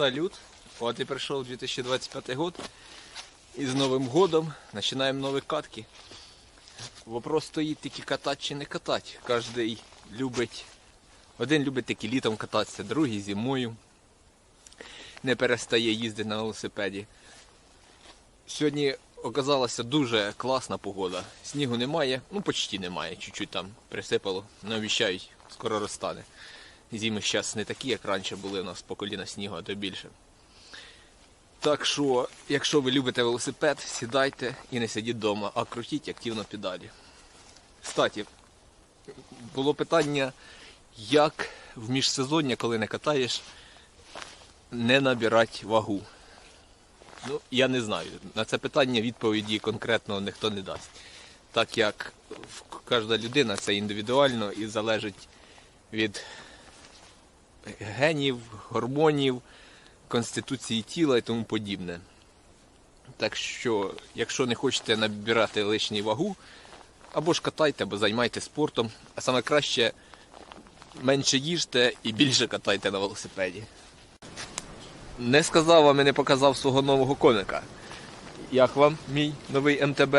Салют! Вот и пришел 2025 год. І з Новим годом починаємо нові катки. Вопрос стоїть тільки катати чи не катати. Кожен любить. Один любить тільки літом кататися, другий зимою. Не перестає їздити на велосипеді. Сьогодні оказалася дуже класна погода. Снігу немає, ну почти немає, чуть-чуть там присипало, не обіцяють, скоро розтане. Зими зараз не такі, як раніше були у нас по коліна снігу, а то більше. Так що, якщо ви любите велосипед, сідайте і не сидіть вдома, а крутіть активно педалі. Кстати, було питання, як в міжсезоння, коли не катаєш, не набирати вагу. Ну, я не знаю. На це питання відповіді конкретно ніхто не дасть. Так як кожна людина це індивідуально і залежить від генів, гормонів, конституції тіла і тому подібне. Так що, якщо не хочете набирати лишню вагу, або ж катайте, або займайтеся спортом, а саме краще менше їжте і більше катайте на велосипеді. Не сказав вам і не показав свого нового коника. Як вам мій новий МТБ?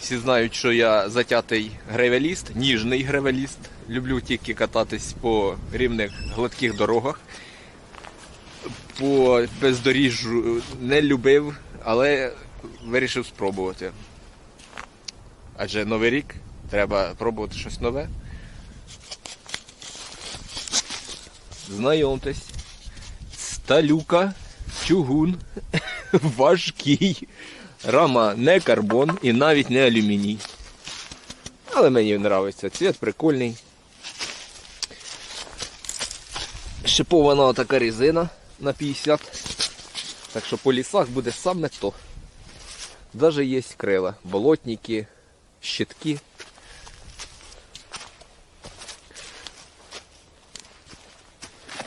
Всі знають, що я затятий гревеліст, ніжний гревеліст. Люблю тільки кататись по рівних гладких дорогах. По бездоріжжю не любив, але вирішив спробувати. Адже новий рік треба пробувати щось нове. Знайомтесь. Сталюка, чугун, важкий. Рама не карбон і навіть не алюміній. Але мені подобається. Цвіт прикольний. Шипована така резина на 50. Так що по лісах буде саме то. Даже є крила, болотники, щитки.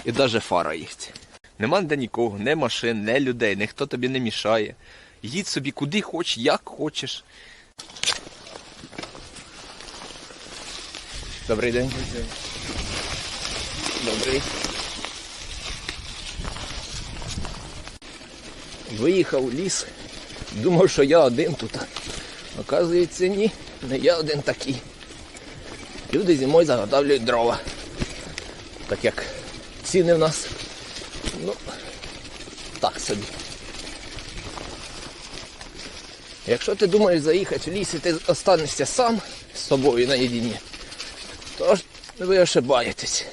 І даже фара є. Нема де нікого, не машин, не людей, ніхто тобі не мішає. Їдь собі куди хочеш, як хочеш. Добрий день. Добрий. Виїхав у ліс. Думав, що я один тут. Оказується, ні, не я один такий. Люди зимою заготовлюють дрова. Так як ціни в нас, ну, так собі. Якщо ти думаєш заїхати в ліс і ти останешся сам з собою наєдині, то ви ошибаєтесь.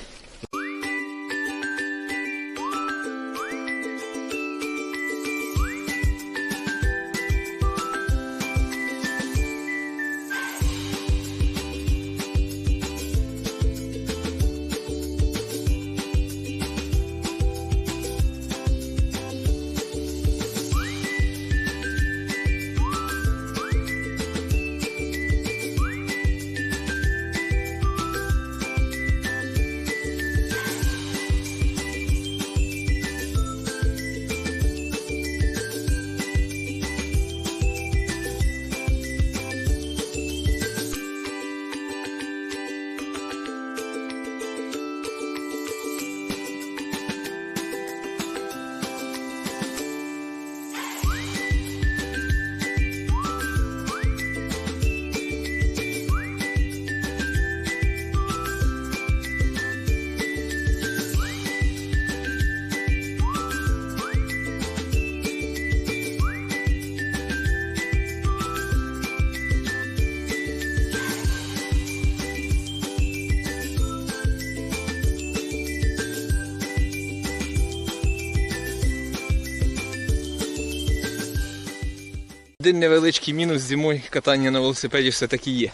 Один невеличкий мінус зимою катання на велосипеді все-таки є.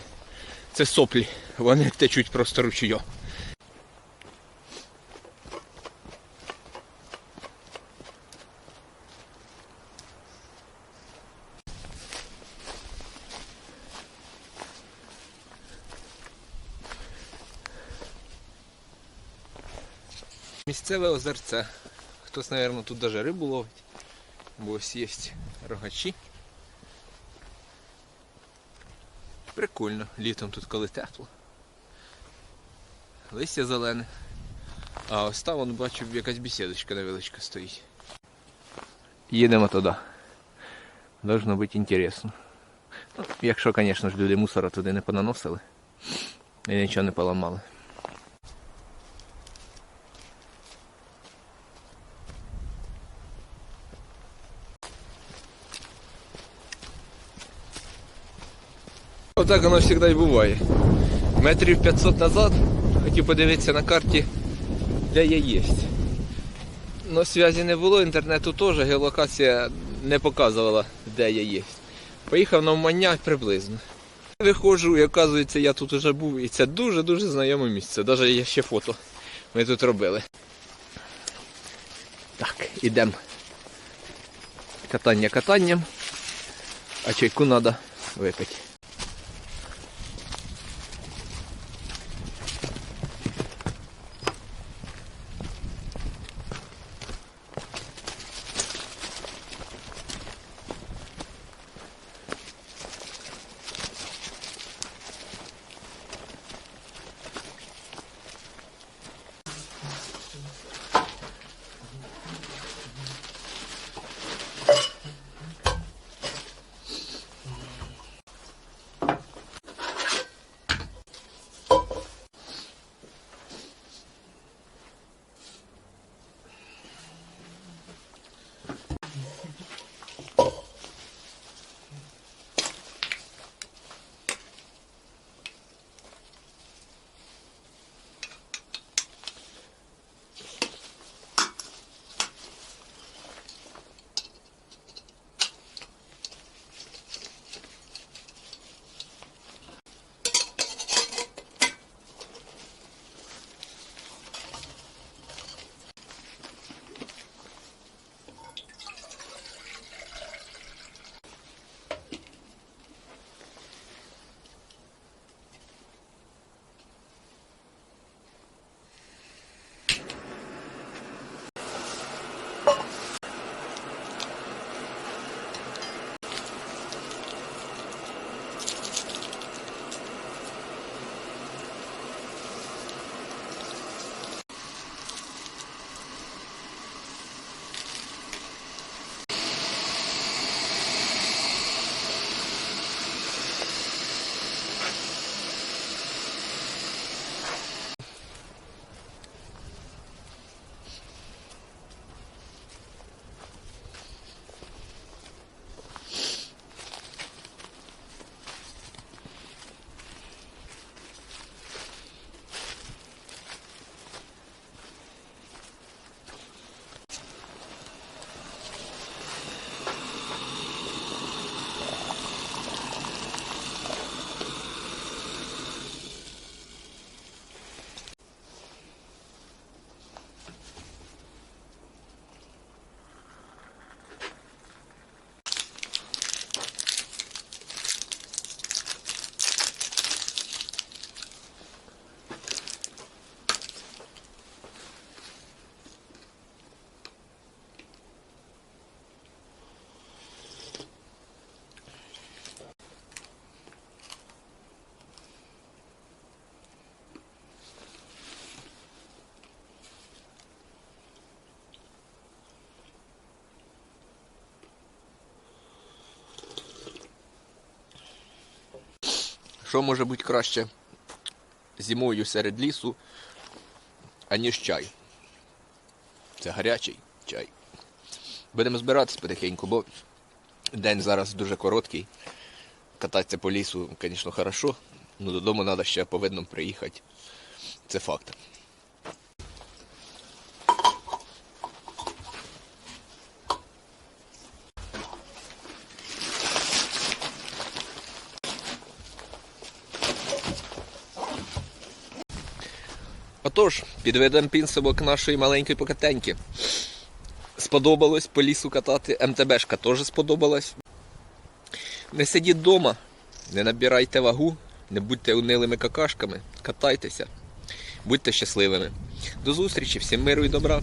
Це соплі. Вони течуть просто ручою. Місцеве озерце. Хтось, мабуть, тут навіть рибу ловить. Бо ось є рогачі. Прикольно, літом тут коли тепло. Листя зелене. А ось там, вон, бачу, якась бесідочка невеличка стоїть. Їдемо туди. Должно бути інтересно. Ну, якщо, звісно ж, люди мусора туди не понаносили і нічого не поламали. Отак воно завжди і буває. Метрів 500 назад хотів подивитися на карті, де я є. Ну, зв'язі не було, інтернету теж, геолокація не показувала, де я є. Поїхав на Умання приблизно. Виходжу і оказується, я тут вже був, і це дуже-дуже знайоме місце. Навіть є ще фото. Ми тут робили. Так, ідемо. Катання катанням. А чайку треба випити. Що може бути краще зимою серед лісу, аніж чай? Це гарячий чай. Будемо збиратись потихеньку, бо день зараз дуже короткий. Кататися по лісу, звісно, хорошо, але додому треба ще повинно приїхати. Це факт. Отож, підведемо підсумок нашої маленької покатеньки. Сподобалось по лісу катати. МТБшка теж сподобалась. Не сидіть вдома, не набирайте вагу, не будьте унилими какашками, катайтеся, будьте щасливими. До зустрічі, всім миру і добра!